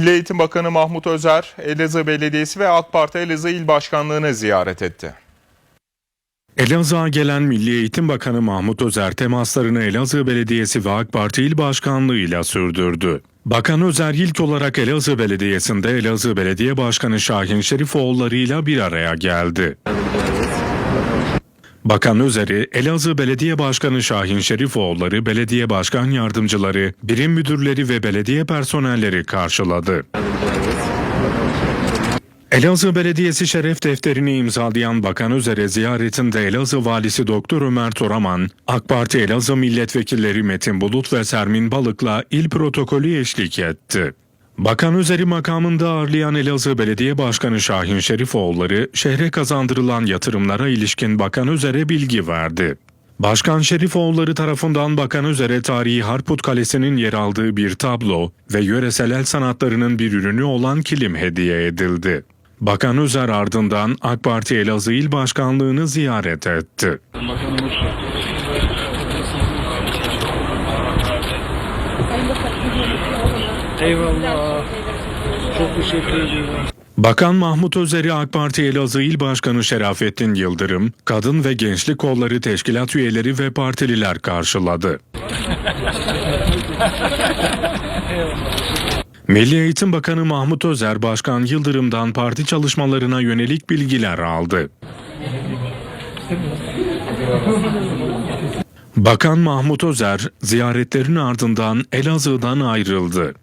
Milli Eğitim Bakanı Mahmut Özer, Elazığ Belediyesi ve AK Parti Elazığ İl Başkanlığı'nı ziyaret etti. Elazığ'a gelen Milli Eğitim Bakanı Mahmut Özer temaslarını Elazığ Belediyesi ve AK Parti İl Başkanlığı ile sürdürdü. Bakan Özer ilk olarak Elazığ Belediyesi'nde Elazığ Belediye Başkanı Şahin Şerifoğulları ile bir araya geldi. Bakan Özer'i Elazığ Belediye Başkanı Şahin Şerifoğulları, belediye başkan yardımcıları, birim müdürleri ve belediye personelleri karşıladı. Elazığ Belediyesi şeref defterini imzalayan Bakan Özer'e ziyaretinde Elazığ Valisi Doktor Ömer Toraman, AK Parti Elazığ milletvekilleri Metin Bulut ve Sermin Balık'la il protokolü eşlik etti. Bakan Özer'i makamında ağırlayan Elazığ Belediye Başkanı Şahin Şerifoğulları, şehre kazandırılan yatırımlara ilişkin Bakan Özer'e bilgi verdi. Başkan Şerifoğulları tarafından Bakan Özer'e tarihi Harput Kalesi'nin yer aldığı bir tablo ve yöresel el sanatlarının bir ürünü olan kilim hediye edildi. Bakan Özer ardından AK Parti Elazığ İl Başkanlığı'nı ziyaret etti. Eyvallah. Çok teşekkür ediyorum. Bakan Mahmut Özer'i AK Parti Elazığ İl Başkanı Şerafettin Yıldırım, Kadın ve Gençlik Kolları Teşkilat üyeleri ve partililer karşıladı. Milli Eğitim Bakanı Mahmut Özer, Başkan Yıldırım'dan parti çalışmalarına yönelik bilgiler aldı. Bakan Mahmut Özer, ziyaretlerin ardından Elazığ'dan ayrıldı.